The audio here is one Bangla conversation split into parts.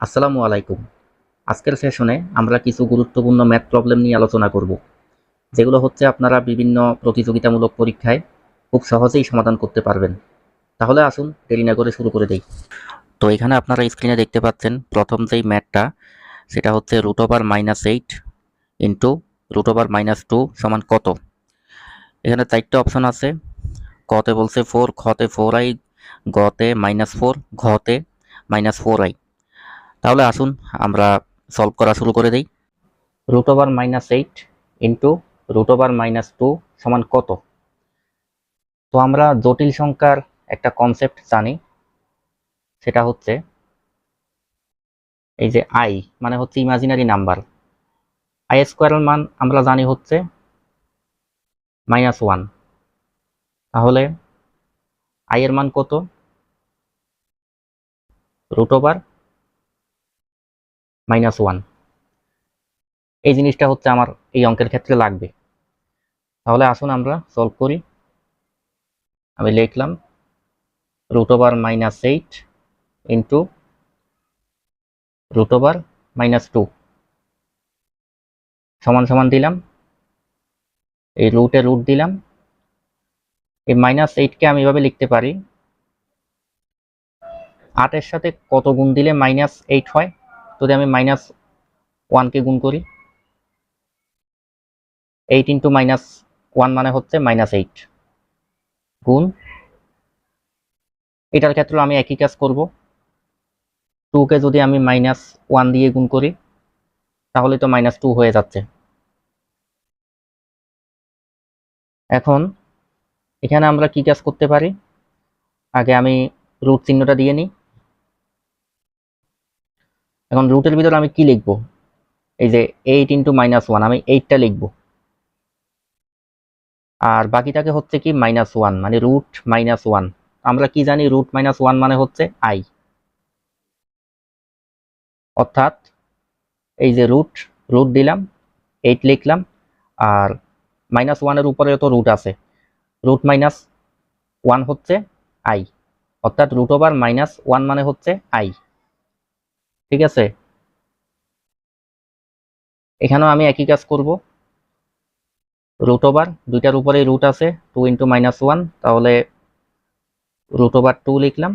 আসসালামু আলাইকুম। আজকের সেশনে আমরা কিছু গুরুত্বপূর্ণ ম্যাথ প্রবলেম নিয়ে আলোচনা করব, যেগুলো হচ্ছে আপনারা বিভিন্ন প্রতিযোগিতামূলক পরীক্ষায় খুব সহজেই সমাধান করতে পারবেন। তাহলে আসুন দেরি না করে শুরু করে দেই। তো এখানে আপনারা স্ক্রিনে দেখতে পাচ্ছেন, প্রথম যেই ম্যাথটা সেটা হচ্ছে root over minus eight into root over minus two সমান কত? এখানে চারটে অপশন আছে, কতে বলছে ফোর খতে ফোর আই গতে মাইনাস ফোর ঘতে মাইনাস ফোর আই তাহলে আসুন, আমরা সলভ করা শুরু করে দিই। Root over minus eight into root over minus two সমান কত? তো আমরা জটিল সংখ্যার একটা কনসেপ্ট জানি, সেটা হচ্ছে এই যে আই মানে হচ্ছে ইমাজিনারি নাম্বার আই স্কোয়ারের মান আমরা জানি হচ্ছে মাইনাস ওয়ান তাহলে আই এর মান কত? রুট ওভার মাইনাস ওয়ান এই জিনিসটা হচ্ছে আমার এই অঙ্কের ক্ষেত্রে লাগবে। তাহলে আসুন আমরা সলভ করি। আমি লিখলাম root over minus eight into root over minus two সমান সমান দিলাম। এই রুটে রুট দিলাম। এই মাইনাস এইটকে আমি এভাবে লিখতে পারি। আটের সাথে কত গুণ দিলে মাইনাস এইট হয়? যদি আমি মাইনাস ওয়ানকে গুণ করি এইট ইন্টু মাইনাস ওয়ান মানে হচ্ছে মাইনাস এইট গুণ, এটার ক্ষেত্রে আমি একই কাজ করব। টুকে যদি আমি মাইনাস ওয়ান দিয়ে গুণ করি, তাহলে তো মাইনাস টু হয়ে যাচ্ছে। এখন, এখানে আমরা কি কাজ করতে পারি? আগে আমি রুট চিহ্নটা দিয়ে নিই। এখন রুটের ভিতরে আমি কি লিখব? এই যে এইট ইন্টু মাইনাস ওয়ান আমি এইটটা লিখব। আর বাকিটাকে হচ্ছে কি মাইনাস ওয়ান মানে রুট মাইনাস ওয়ান আমরা কি জানি রুট মাইনাস ওয়ান মানে হচ্ছে আই অর্থাৎ এই যে রুট রুট দিলাম এইট লিখলাম, আর মাইনাস ওয়ানের উপরে তো রুট আছে। রুট মাইনাস ওয়ান হচ্ছে আই অর্থাৎ রুট ওভার মাইনাস ওয়ান মানে হচ্ছে আই ঠিক আছে? এখানেও আমি একই কাজ করব। রুট ওভার দুইটার উপরে রুট আছে টু ইন্টু মাইনাস ওয়ান তাহলে রুট ওভার টু লিখলাম।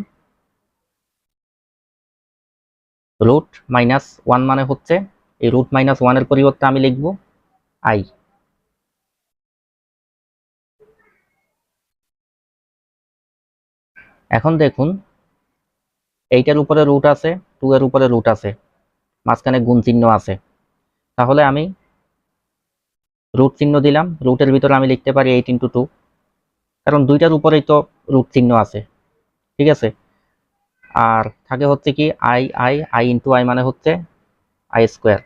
রুট মাইনাস ওয়ান মানে হচ্ছে, এই রুট মাইনাস ওয়ানের পরিবর্তে আমি লিখব আই এখন দেখুন এইটার উপরে রুট আছে টু এর উপরে রুট আছে, মাঝখানে গুণ চিহ্ন আছে। তাহলে আমি রুট চিহ্ন দিলাম রুটের ভিতরে আমি লিখতে পারি এইট ইন্টু টু কারণ দুইটার উপরেই তো রুট চিহ্ন আছে, ঠিক আছে? আর থাকে হচ্ছে কি i i i into i মানে হচ্ছে আই স্কোয়ার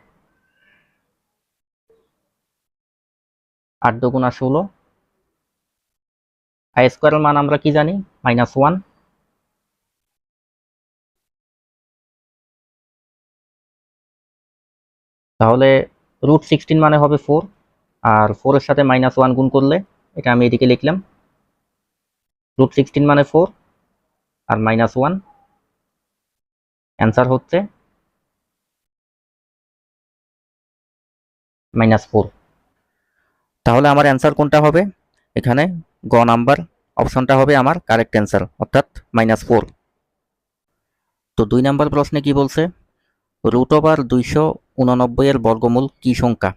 আট দুগুণা ষোলো। আই স্কোয়ারের মান আমরা কি জানি? মাইনাস ওয়ান তাহলে রুট সিক্সটিন মানে হবে ফোর আর ফোরের সাথে মাইনাস ওয়ান গুণ করলে, এটা আমি এদিকে লিখলাম। রুট সিক্সটিন মানে ফোর আর মাইনাস ওয়ান অ্যান্সার হচ্ছে মাইনাস ফোর তাহলে আমার অ্যান্সার কোনটা হবে? এখানে গ নাম্বার অপশনটা হবে আমার কারেক্ট অ্যান্সার অর্থাৎ মাইনাস ফোর তো দুই নাম্বার প্রশ্নে কি বলছে? রুট ওভার দুইশো উননব্বই এর বর্গমূল কি সংখ্যা?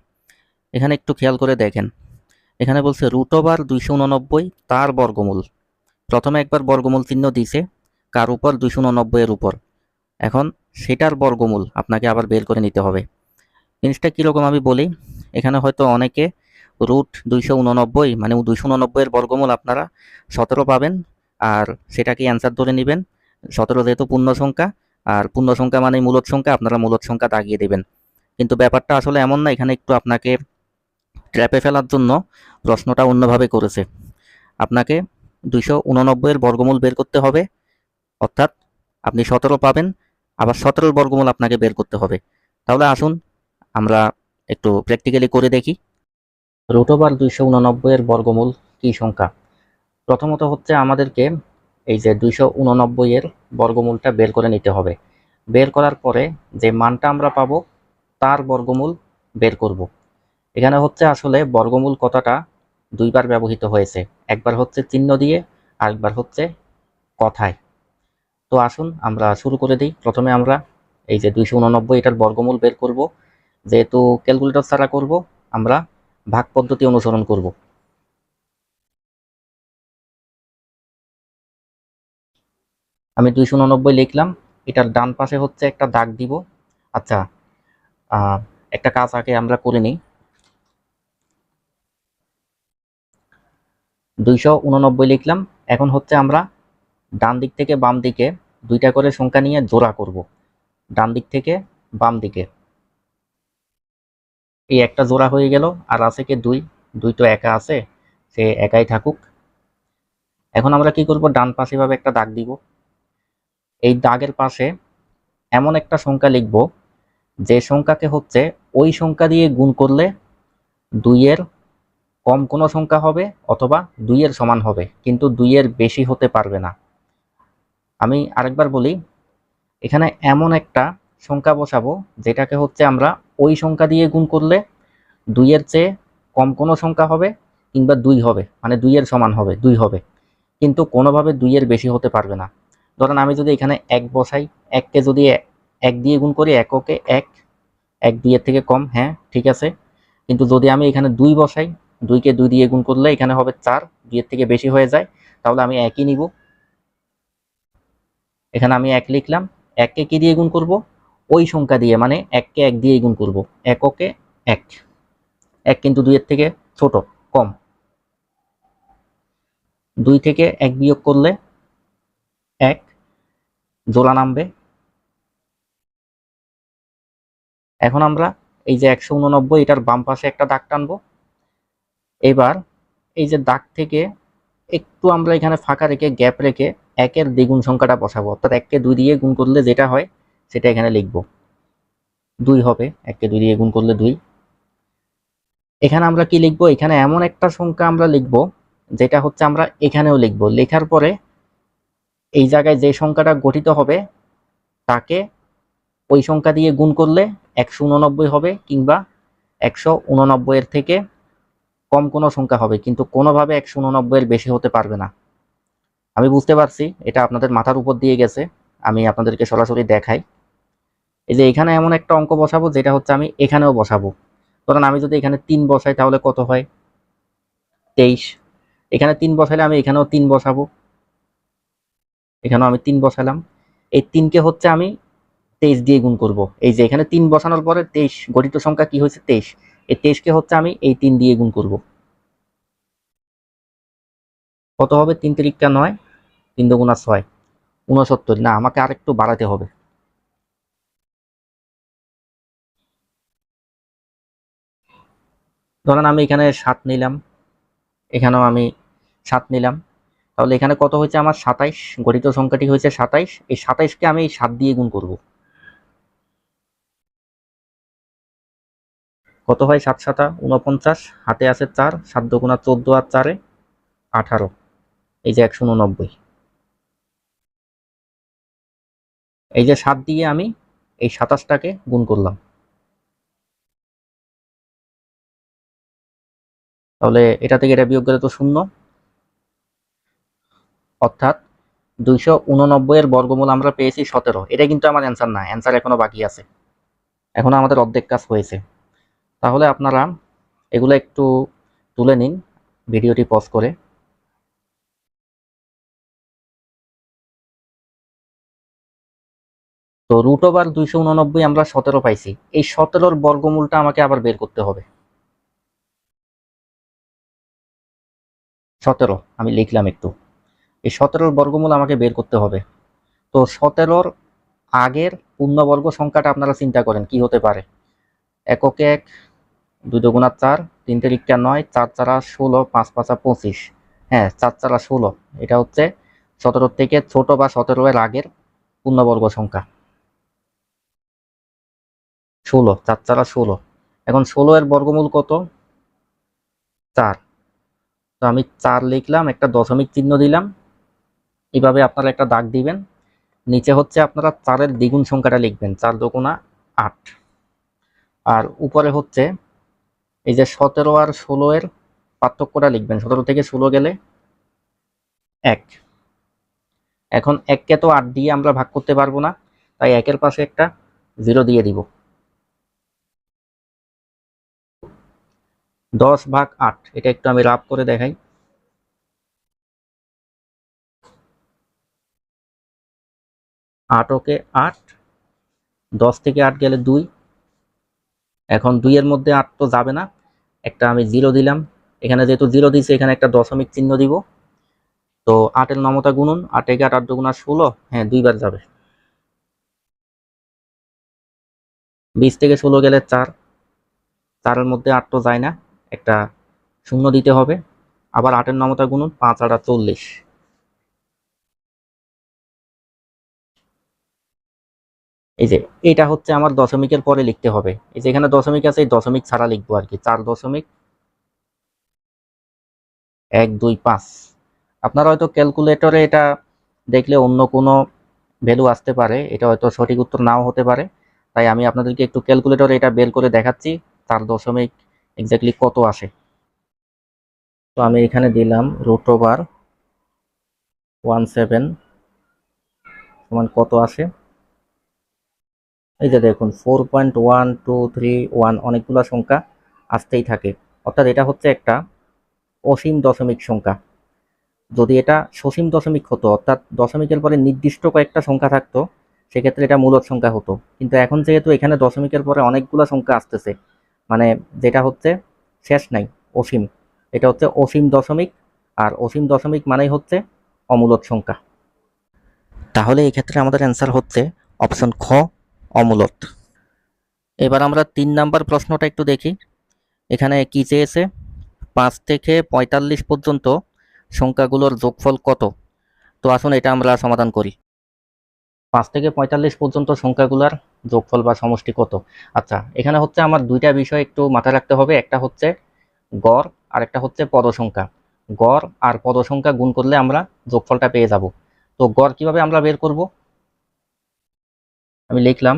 এখানে একটু খেয়াল করে দেখেন। এখানে বলছে রুট ওভার দুইশো উননব্বই তার বর্গমূল। প্রথমে একবার বর্গমূল চিহ্ন দিছে, কার উপর? দুইশো উননব্বই এর উপর। এখন সেটার বর্গমূল আপনাকে আবার বের করে নিতে হবে। জিনিসটা কীরকম আমি বলি, এখানে হয়তো অনেকে রুট দুইশো উননব্বই মানে দুইশো উননব্বই এর বর্গমূল আপনারা সতেরো পাবেন, আর সেটাকে অ্যান্সার ধরে নেবেন। সতেরো যেহেতু পূর্ণ সংখ্যা আর পূর্ণ সংখ্যা মানে মূলত সংখ্যা, আপনারা মূলত সংখ্যা দাগিয়ে দেবেন। কিন্তু ব্যাপারটা আসলে এমন না, এখানে একটু আপনাকে ট্র্যাপে ফেলার জন্য প্রশ্নটা অন্যভাবে করেছে। আপনাকে দুইশো উননব্বইয়ের বর্গমূল বের করতে হবে, অর্থাৎ আপনি সতেরো পাবেন, আবার সতেরোর বর্গমূল আপনাকে বের করতে হবে। তাহলে আসুন, আমরা একটু প্র্যাকটিক্যালি করে দেখি। রুট ওভার দুইশো উননব্বইয়ের বর্গমূল কি সংখ্যা? প্রথমত হচ্ছে আমাদেরকে এই যে দুইশো উননব্বইয়ের বর্গমূলটা বের করে নিতে হবে। বের করার পরে যে মানটা আমরা পাবো তার বর্গমূল বের করব। এখানে হচ্ছে আসলে বর্গমূল কথাটা দুইবার ব্যবহৃত হয়েছে। একবার হচ্ছে চিহ্ন দিয়ে, আরেকবার হচ্ছে কথায়। তো আসুন আমরা শুরু করে দিই। প্রথমে আমরা এই যে দুইশো উননব্বই এটার বর্গমূল বের করব। যেহেতু ক্যালকুলেটর ছাড়া করব, আমরা ভাগ পদ্ধতি অনুসরণ করব। আমি দুইশো উননব্বই লিখলাম। এটার ডান পাশে হচ্ছে একটা দাগ দিব। আচ্ছা একটা কাজ আগে আমরা করে নিই। দুইশো উননব্বই লিখলাম, এখন হচ্ছে আমরা ডান দিক থেকে বাম দিকে দুইটা করে সংখ্যা নিয়ে জোড়া করব। ডান দিক থেকে বাম দিকে। এই একটা জোড়া হয়ে গেল, আর আছে কি দুই? দুই তো একা আছে, সে একাই থাকুক। এখন আমরা কি করব? ডান পাশে ভাবে একটা দাগ দিব। এই দাগের পাশে এমন একটা সংখ্যা লিখব যে সংখ্যাকে হচ্ছে ওই সংখ্যা দিয়ে গুণ করলে দুইয়ের কম কোনো সংখ্যা হবে অথবা দুইয়ের সমান হবে, কিন্তু দুইয়ের বেশি হতে পারবে না। আমি আরেকবার বলি, এখানে এমন একটা সংখ্যা বসাবো যেটাকে হচ্ছে আমরা ওই সংখ্যা দিয়ে গুণ করলে দুইয়ের চেয়ে কম কোনো সংখ্যা হবে কিংবা দুই হবে মানে দুইয়ের সমান হবে, দুই হবে, কিন্তু কোনোভাবে দুইয়ের বেশি হতে পারবে না। ধরেন আমি যদি এখানে এক বসাই, এককে যদি এক দিয়ে গুণ করি এককে এক এক দুইয়ের থেকে কম হ্যাঁ ঠিক আছে। কিন্তু যদি আমি এখানে দুই বসাই, দুইকে দুই দিয়ে গুণ করলে এখানে হবে চার দুইয়ের থেকে বেশি হয়ে যায়, তাহলে আমি একই নিব। এখানে আমি এক লিখলাম, এককে কি দিয়ে গুণ করব? ওই সংখ্যা দিয়ে মানে এককে এক দিয়ে গুণ করব, এককে এক। এক কিন্তু দুইয়ের থেকে ছোট, কম। দুই থেকে এক বিয়োগ করলে এক জোলা নামবে এখন আমরা এই যে একশো উননব্বই, এটার বাম পাশে একটা দাগ টানবো। এবার এই যে দাগ থেকে একটু আমরা এখানে ফাঁকা রেখে, গ্যাপ রেখে একের দ্বিগুণ সংখ্যাটা বসাবো। অর্থাৎ এককে দুই দিয়ে গুণ করলে যেটা হয়, সেটা এখানে লিখব। দুই হবে, এককে দুই দিয়ে গুণ করলে দুই। এখানে আমরা কি লিখব? এখানে এমন একটা সংখ্যা আমরা লিখব, যেটা হচ্ছে আমরা এখানেও লিখব। লেখার পরে এই জায়গায় যে সংখ্যাটা গঠিত হবে, তাকে ওই সংখ্যা দিয়ে গুণ করলে একশো উননব্বই হবে কিংবা একশো উননব্বইয়ের থেকে কম কোনো সংখ্যা হবে, কিন্তু কোনোভাবে একশো উননব্বইয়ের বেশি হতে পারবে না। আমি বুঝতে পারছি, এটা আপনাদের মাথার উপর দিয়ে গেছে, আমি আপনাদেরকে সরাসরি দেখাই। এই যে এখানে এমন একটা অঙ্ক বসাবো, যেটা হচ্ছে আমি এখানেও বসাবো। ধরেন আমি যদি এখানে তিন বসাই, তাহলে কত হয়? তেইশ। এখানে তিন বসাইলে আমি এখানেও তিন বসাবো। এখানেও আমি তিন বসালাম। এই তিনকে হচ্ছে আমি তেইশ দিয়ে গুণ করব। এই যে এখানে তিন বসানোর পরে তেইশ, গঠিত সংখ্যা কি হয়েছে? তেইশ। এই তেইশকে হচ্ছে আমি এই তিন দিয়ে গুণ করব। কত হবে? তিন তিরিকটা নয়, তিন দুগুণা ছয়। উনসত্তর না, আমাকে আরেকটু বাড়াতে হবে। ধরেন আমি এখানে সাত নিলাম। এখানেও আমি সাত নিলাম। তাহলে এখানে কত হয়েছে আমার? সাতাইশ। গঠিত সংখ্যাটি হয়েছে সাতাইশ। এই সাতাইশকে আমি সাত দিয়ে গুণ করব। কত হয় সাত সাতা? উনপঞ্চাশ হাতে আছে চার, সাত দুগুণা চোদ্দ আর চারে আঠারো। এই যে একশো উননব্বই। এই যে সাত দিয়ে আমি এই সাতাশটাকে গুণ করলাম। তাহলে এটা থেকে এটা বিয়োগ গেলে তো শূন্য। অর্থাৎ দুইশো উননব্বই এর বর্গমূল আমরা পেয়েছি সতেরো। এটা কিন্তু আমার অ্যান্সার না অ্যান্সার এখনও বাকি আছে। এখনও আমাদের অর্ধেক কাজ হয়েছে। তাহলে আপনারা এগুলো একটু তুলে নিন, ভিডিওটি পজ করে। তো রুট ওভার দুইশো উননব্বই আমরা সতেরো পাইছি। এই সতেরোর বর্গমূলটা আমাকে আবার বের করতে হবে। সতেরো, আমি লিখলাম একটু। এই সতেরোর বর্গমূল আমাকে বের করতে হবে। তো সতেরোর আগের পূর্ণবর্গ সংখ্যাটা আপনারা চিন্তা করেন, কি হতে পারে? এককে এক দুই দুগুণা চার তিন তিরিকটা নয়, চার চারা ষোলো, পাঁচ পাঁচা পঁচিশ। হ্যাঁ চার চারা ষোলো। এটা হচ্ছে সতেরো থেকে ছোট বা সতেরো এর আগের পূর্ণবর্গ সংখ্যা। ষোলো, চার চারা ষোলো। এখন ষোলো এর বর্গমূল কত? চার। তো আমি চার লিখলাম, একটা দশমিক চিহ্ন দিলাম। এইভাবে আপনারা একটা দাগ দিবেন। নিচে হচ্ছে আপনারা চারের দ্বিগুণ সংখ্যাটা লিখবেন, চার দোগুণা আট। আর উপরে হচ্ছে এই যে সতেরো আর ষোলো এর পার্থক্যটা লিখবেন। সতেরো থেকে ষোলো গেলে এক। এখন এককে তো আট দিয়ে আমরা ভাগ করতে পারব না, তাই একের পাশে একটা জিরো দিয়ে দিব। দশ ভাগ আট, এটা একটু আমি রাফ করে দেখাই। আট ওকে আট, দশ থেকে আট গেলে দুই এখন দুইয়ের মধ্যে আট তো যাবে না। একটা আমি জিরো দিলাম। এখানে যেহেতু জিরো দিয়েছে, এখানে একটা দশমিক চিহ্ন দিব। তো আটের নমতা গুণন আট একে আট দুগুণা ষোলো হ্যাঁ দুইবার যাবে। বিশ থেকে ষোলো গেলে চার। চারের মধ্যে আট তো যায় না। একটা শূন্য দিতে হবে। আবার আটের নমতা গুণন পাঁচ, আট আর চল্লিশ। এই যে, এটা হচ্ছে আমার দশমিকের পরে লিখতে হবে। এই যে, এখানে দশমিক আছে, এই দশমিক ছাড়া লিখব আর কি। চার দশমিক, এক, দুই, পাঁচ। আপনারা হয়তো ক্যালকুলেটরে এটা দেখলে অন্য কোনো ভ্যালু আসতে পারে। এটা হয়তো সঠিক উত্তর নাও হতে পারে। তাই আমি আপনাদেরকে একটু ক্যালকুলেটরে এটা বের করে দেখাচ্ছি, চার দশমিক এক্স্যাক্টলি কত আসে। তো আমি এখানে দিলাম রুট ওভার ওয়ান সেভেন সমান কত আসে? এই যে দেখুন four point one two three one অনেকগুলো সংখ্যা আসতেই থাকে। অর্থাৎ এটা হচ্ছে একটা অসীম দশমিক সংখ্যা। যদি এটা সসীম দশমিক হতো, অর্থাৎ দশমিকের পরে নির্দিষ্ট কয়েকটা সংখ্যা থাকতো, সেক্ষেত্রে এটা মূলত সংখ্যা হতো। কিন্তু এখন যেহেতু এখানে দশমিকের পরে অনেকগুলো সংখ্যা আসতেছে মানে যেটা হচ্ছে শেষ নাই, অসীম। এটা হচ্ছে অসীম দশমিক, আর অসীম দশমিক মানেই হচ্ছে অমূলত সংখ্যা। তাহলে এই ক্ষেত্রে আমাদের অ্যান্সার হচ্ছে অপশন খ অমূলত। এবার আমরা তিন নাম্বার প্রশ্নটা একটু দেখি। এখানে কি চেয়েছে? পাঁচ থেকে পঁয়তাল্লিশ পর্যন্ত সংখ্যাগুলোর যোগফল কত? তো আসুন এটা আমরা সমাধান করি। পাঁচ থেকে পঁয়তাল্লিশ পর্যন্ত সংখ্যাগুলোর যোগফল বা সমষ্টি কত? আচ্ছা এখানে হচ্ছে আমার দুইটা বিষয় একটু মাথায় রাখতে হবে। একটা হচ্ছে গড় আর একটা হচ্ছে পদসংখ্যা। গড় আর পদসংখ্যা গুণ করলে আমরা যোগফলটা পেয়ে যাব। তো গড় কীভাবে আমরা বের করব? আমি লিখলাম,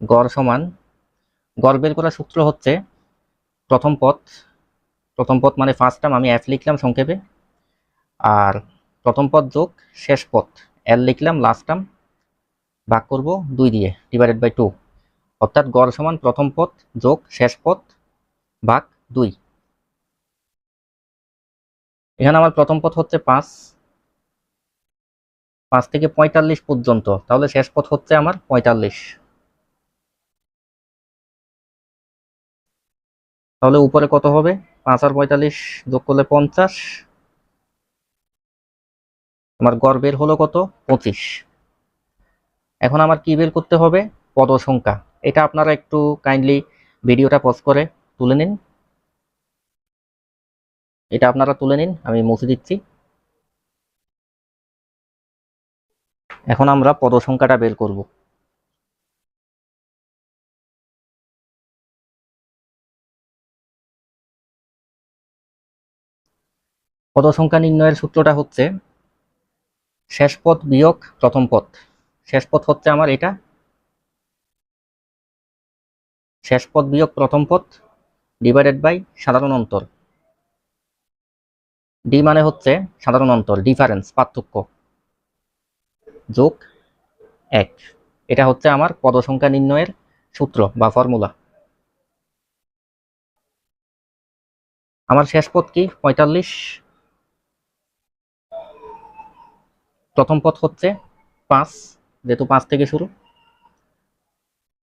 গড় সমান, গড় বের করার সূত্র হচ্ছে প্রথম পথ প্রথম পথ মানে ফার্স্ট টার্ম আমি এফ লিখলাম সংক্ষেপে, আর প্রথম পথ যোগ শেষ পথ এল লিখলাম লাস্ট টার্ম ভাগ করব দুই দিয়ে ডিভাইডেড বাই টু অর্থাৎ গড় সমান প্রথম পথ যোগ শেষ পথ ভাগ দুই। এখানে আমার প্রথম পথ হচ্ছে পাঁচ পাঁচ থেকে পঁয়তাল্লিশ পর্যন্ত। তাহলে শেষ পথ হচ্ছে আমার পঁয়তাল্লিশ। তাহলে উপরে কত হবে? পাঁচ আর পঁয়তাল্লিশ যোগ করলে পঞ্চাশ। আমার গড় বের হলো কত? পঁচিশ। এখন আমার কি বের করতে হবে? পদ সংখ্যা এটা আপনারা একটু কাইন্ডলি ভিডিওটা পজ করে তুলে নিন। এটা আপনারা তুলে নিন, আমি মুছে দিচ্ছি। এখন আমরা পদ সংখ্যাটা বের করব। পদ সংখ্যা নির্ণয়ের সূত্রটা হচ্ছে শেষ পদ বিয়োগ প্রথম পথ শেষ পদ হচ্ছে আমার এটা। শেষ পদ বিয়োগ প্রথম পথ ডিভাইডেড বাই সাধারণ অন্তর। ডি মানে হচ্ছে সাধারণ অন্তর ডিফারেন্স পার্থক্য। যোগ এক। এটা হচ্ছে আমার পদ সংখ্যা নির্ণয়ের সূত্র বা ফর্মুলা। আমার শেষ পদ কি? পঁয়তাল্লিশ। প্রথম পদ হচ্ছে পাঁচ, যেহেতু পাঁচ থেকে শুরু।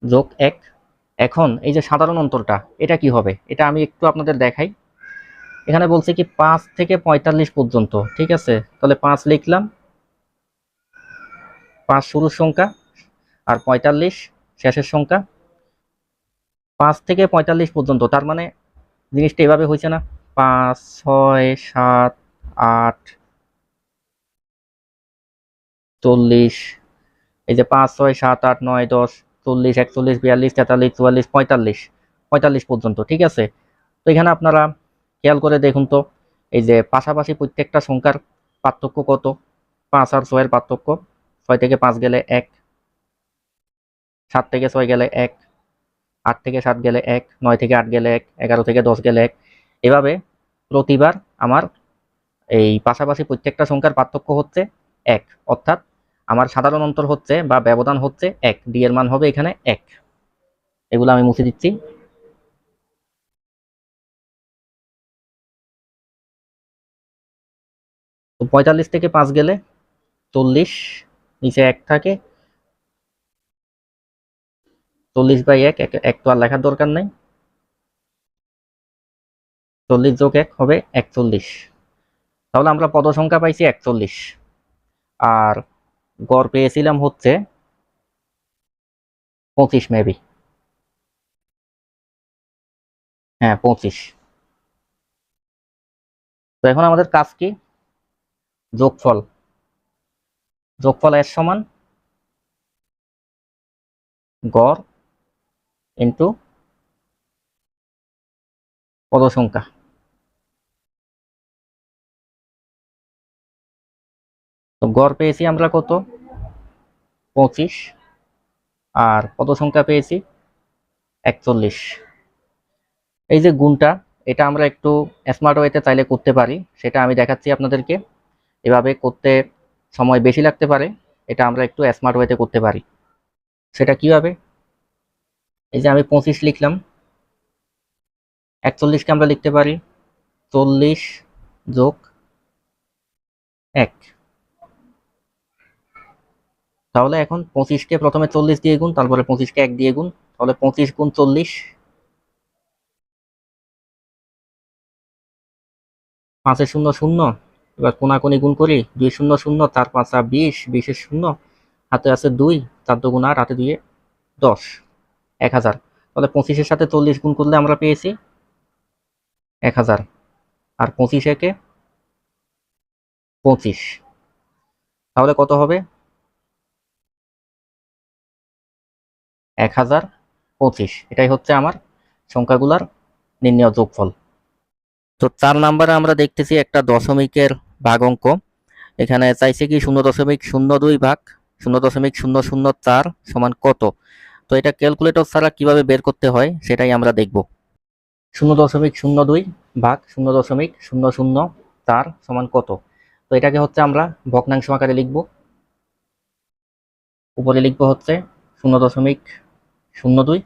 যোগ এক। এখন এই যে সাধারণ অন্তরটা, এটা কি হবে? এটা আমি একটু আপনাদের দেখাই। এখানে বলছে কি পাঁচ থেকে পঁয়তাল্লিশ পর্যন্ত, ঠিক আছে? তাহলে পাঁচ লিখলাম। পাঁচ শুরুর সংখ্যা আর পঁয়তাল্লিশ শেষের সংখ্যা। পাঁচ থেকে পঁয়তাল্লিশ পর্যন্ত, তার মানে জিনিসটা এভাবে হয়েছে না। পাঁচ, ছয়, সাত, আট, চল্লিশ, এই যে পাঁচ, ছয়, সাত, আট, নয়, দশ, চল্লিশ, একচল্লিশ, বিয়াল্লিশ, তেতাল্লিশ, চুয়াল্লিশ, পঁয়তাল্লিশ পঁয়তাল্লিশ পর্যন্ত, ঠিক আছে? তো এখানে আপনারা খেয়াল করে দেখুন তো, এই যে পাশাপাশি প্রত্যেকটা সংখ্যার পার্থক্য কত? পাঁচ আর ছয়ের পার্থক্য। ছয় থেকে পাঁচ গেলে এক, সাত থেকে ছয় গেলে এক, আট থেকে সাত গেলে এক, নয় থেকে আট গেলে এক, এগারো থেকে দশ গেলে এক। এভাবে প্রতিবার আমার এই পাশাপাশি প্রত্যেকটা সংখ্যার পার্থক্য হচ্ছে এক, অর্থাৎ আমার সাধারণ অন্তর হচ্ছে বা ব্যবধান হচ্ছে এক ডি এর মান হবে এখানে এক। এগুলো আমি মুছে দিচ্ছি। পঁয়তাল্লিশ থেকে পাঁচ গেলে চল্লিশ নিচে এক থাকে। চল্লিশ বাই এক, এক- তো আর লেখার দরকার নেই। চল্লিশ যোগ এক হবে একচল্লিশ। তাহলে আমরা পদ সংখ্যা পাইছি একচল্লিশ। আর গড় পেয়েছিলাম হচ্ছে পঁচিশ মেবি হ্যাঁ পঁচিশ। তো এখন আমাদের কাজ কি? যোগফল। যোগফল এর সমান গড় ইন্টু পদ সংখ্যা তো গড় পেয়েছি আমরা কত? পঁচিশ। আর পদ সংখ্যা পেয়েছি একচল্লিশ। এই যে গুণটা, এটা আমরা একটু স্মার্ট ওয়েতে চাইলে করতে পারি। সেটা আমি দেখাচ্ছি আপনাদেরকে। এভাবে করতে সময় বেশি লাগতে পারে, এটা আমরা একটু স্মার্ট ওয়েতে করতে পারি। সেটা কীভাবে? এই যে আমি পঁচিশ লিখলাম। একচল্লিশকে আমরা লিখতে পারি, চল্লিশ যোগ এক। তাহলে এখন পঁচিশকে প্রথমে চল্লিশ দিয়ে গুণ, তারপরে পঁচিশকে এক দিয়ে গুণ, তাহলে পঁচিশ গুণ চল্লিশ। পাঁচে শূন্য শূন্য। এবার কোনাকুনি গুণ করি, দুই শূন্য শূন্য চার পাঁচা বিশ, বিশের শূন্য, হাতে আছে দুই চার দুগুণ আট, হাতে দিয়ে দশ, এক হাজার। তাহলে পঁচিশের সাথে চল্লিশ গুণ করলে আমরা পেয়েছি এক হাজার। আর পঁচিশ একে পঁচিশ। তাহলে কত হবে? এক হাজার পঁচিশ। এটাই হচ্ছে আমার সংখ্যাগুলার নির্ণয় যোগফল। তো চার নাম্বারে আমরা দেখতেছি একটা দশমিকের ভাগ অঙ্ক। এখানে চাইছে কি শূন্য দশমিক শূন্য দুই ভাগ, শূন্য দশমিক শূন্য শূন্য চার সমান কত? তো এটা ক্যালকুলেটর ছাড়া কীভাবে বের করতে হয় সেটাই আমরা দেখব। শূন্য দশমিক শূন্য দুই ভাগ, শূন্য দশমিক শূন্য শূন্য চার সমান কত? তো এটাকে হচ্ছে আমরা ভগ্নাংশ আকারে লিখব। উপরে লিখব হচ্ছে শূন্য দশমিক শূন্য দুই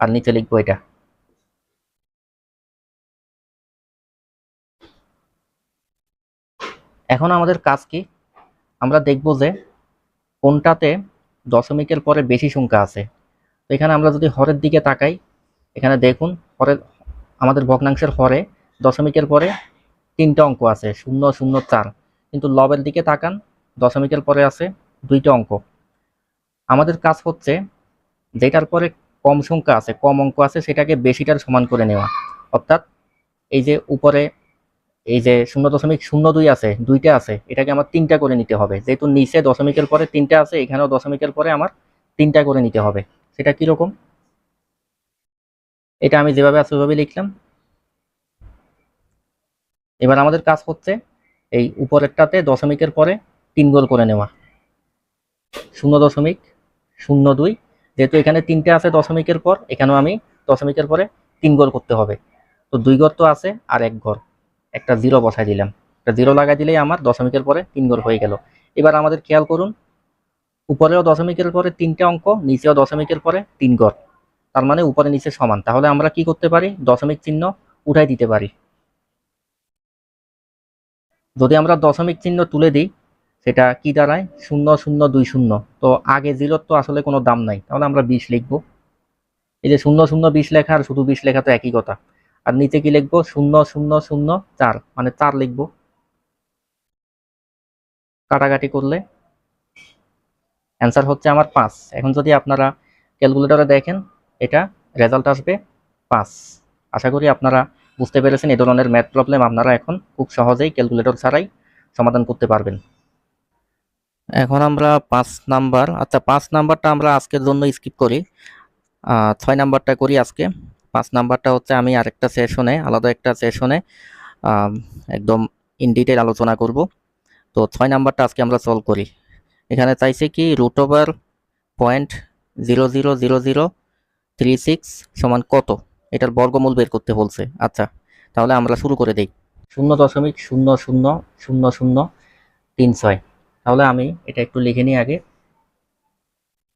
আর নিচে লিখব এটা। এখন আমাদের কাজ কি? আমরা দেখব যে কোনটাতে দশমিকের পরে বেশি সংখ্যা আছে। তো এখানে আমরা যদি হরের দিকে তাকাই, এখানে দেখুন হরের, আমাদের ভগ্নাংশের হরে দশমিকের পরে তিনটা অঙ্ক আছে, শূন্য শূন্য, চার। কিন্তু লবের দিকে তাকান, দশমিকের পরে আছে দুইটা অঙ্ক। আমাদের কাজ হচ্ছে যেটার পরে কম সংখ্যা আছে, কম অঙ্ক আছে, সেটাকে বেশিটার সমান করে নেওয়া। অর্থাৎ এই যে উপরে এই যে শূন্য দশমিক শূন্য দুই আছে, দুইটা আছে, এটাকে আমার তিনটা করে নিতে হবে। যেহেতু নিচে দশমিকের পরে তিনটা আছে, এখানেও দশমিকের পরে আমার তিনটা করে নিতে হবে। সেটা কীরকম এটা আমি যেভাবে আছে ওইভাবে লিখলাম। এবার আমাদের কাজ হচ্ছে এই উপরেরটাতে দশমিকের পরে তিন গোল করে নেওয়া। শূন্য দশমিক শূন্য দুই, যেহেতু এখানে তিনটে আছে দশমিকের পর, এখানেও আমি দশমিকের পরে তিন গোল করতে হবে। তো দুই ঘর তো আছে আর এক ঘর একটা জিরো বসাই দিলাম। একটা জিরো লাগাই দিলেই আমার দশমিকের পরে তিন ঘর হয়ে গেল। এবার আমাদের খেয়াল করুন, উপরেও দশমিকের পরে তিনটে অঙ্ক, নিচেও দশমিকের পরে তিন ঘর তার মানে উপরে নিচে সমান। তাহলে আমরা কি করতে পারি? দশমিক চিহ্ন উঠাই দিতে পারি। যদি আমরা দশমিক চিহ্ন তুলে দিই, সেটা কি দাঁড়ায়? শূন্য শূন্য, দুই, শূন্য। তো আগে জিরোর তো আসলে কোনো দাম নাই। তাহলে আমরা বিশ লিখব। এই যে শূন্য শূন্য, বিশ লেখা আর শুধু বিশ লেখা তো একই কথা। আর নিচে কি লিখব? শূন্য শূন্য শূন্য, চার। মানে চার লিখব। কাটাকাটি করলে অ্যান্সার হচ্ছে আমার পাঁচ। এখন যদি আপনারা ক্যালকুলেটরে দেখেন, এটা রেজাল্ট আসবে পাঁচ। আশা করি আপনারা বুঝতে পেরেছেন এই ধরনের ম্যাথ প্রবলেম আপনারা এখন খুব সহজেই ক্যালকুলেটর ছাড়াই সমাধান করতে পারবেন। এখন আমরা পাঁচ নাম্বার আচ্ছা পাঁচ নাম্বারটা আমরা আজকের জন্য স্কিপ করি। ছয় নাম্বারটা করি আজকে। পাঁচ নাম্বারটা হচ্ছে আমি আরেকটা সেশনে আলাদা একটা সেশনে একদম ইন ডিটেল আলোচনা করব। তো ছয় নাম্বারটা আজকে আমরা সলভ করি। এখানে চাইছে কি root over point zero zero zero zero three six সমান কত? এটার বর্গমূল বের করতে বলছে। আচ্ছা তাহলে আমরা শুরু করে দেই। শূন্য দশমিক শূন্য শূন্য শূন্য শূন্য তিন ছয়। তাহলে আমি এটা একটু লিখে নিই আগে।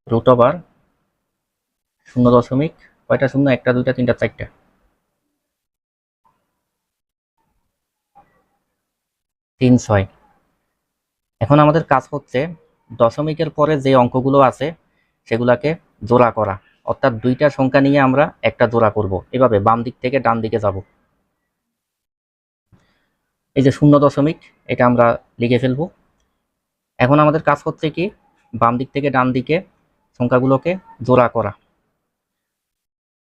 রুট ওভার শূন্য দশমিক কয়টা শূন্য? একটা, দুইটা, তিনটা, চারটা। তিন, ছয়। এখন আমাদের কাজ হচ্ছে দশমিকের পরে যে অঙ্কগুলো আছে, সেগুলাকে জোড়া করা। অর্থাৎ দুইটা সংখ্যা নিয়ে আমরা একটা জোড়া করব। এভাবে বাম দিক থেকে ডান দিকে যাব। এই যে শূন্য দশমিক, এটা আমরা লিখে ফেলব। এখন আমাদের কাজ হচ্ছে কি, বাম দিক থেকে ডান দিকে সংখ্যাগুলোকে জোড়া করা।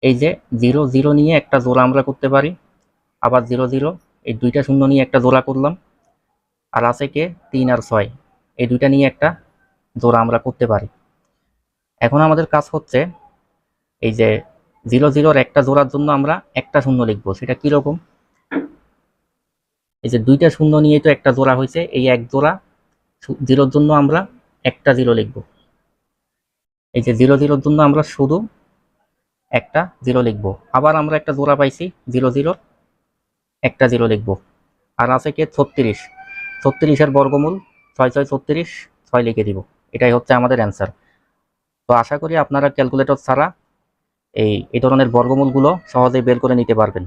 এই যে জিরো জিরো নিয়ে একটা জোড়া আমরা করতে পারি। আবার জিরো জিরো, এই দুইটা শূন্য নিয়ে একটা জোড়া করলাম। আর আছে কে? তিন আর ছয়। এই দুইটা নিয়ে একটা জোড়া আমরা করতে পারি। এখন আমাদের কাজ হচ্ছে এই যে জিরো, জিরোর একটা জোড়ার জন্য আমরা একটা শূন্য লিখব। সেটা কীরকম এই যে দুইটা শূন্য নিয়ে তো একটা জোড়া হয়েছে। এই এক জোড়া জিরোর জন্য আমরা একটা জিরো লিখব। এই যে জিরো, জিরোর জন্য আমরা শুধু একটা জিরো লিখব। আবার আমরা একটা জোড়া পাইছি, জিরো জিরো, একটা জিরো লিখব। আর আছে কে ছত্রিশ। ছত্রিশের বর্গমূল ছয় ছয় ছত্রিশ, ছয় লিখে দিব। এটাই হচ্ছে আমাদের অ্যান্সার তো আশা করি আপনারা ক্যালকুলেটর ছাড়া এই এই ধরনের বর্গমূলগুলো সহজেই বের করে নিতে পারবেন।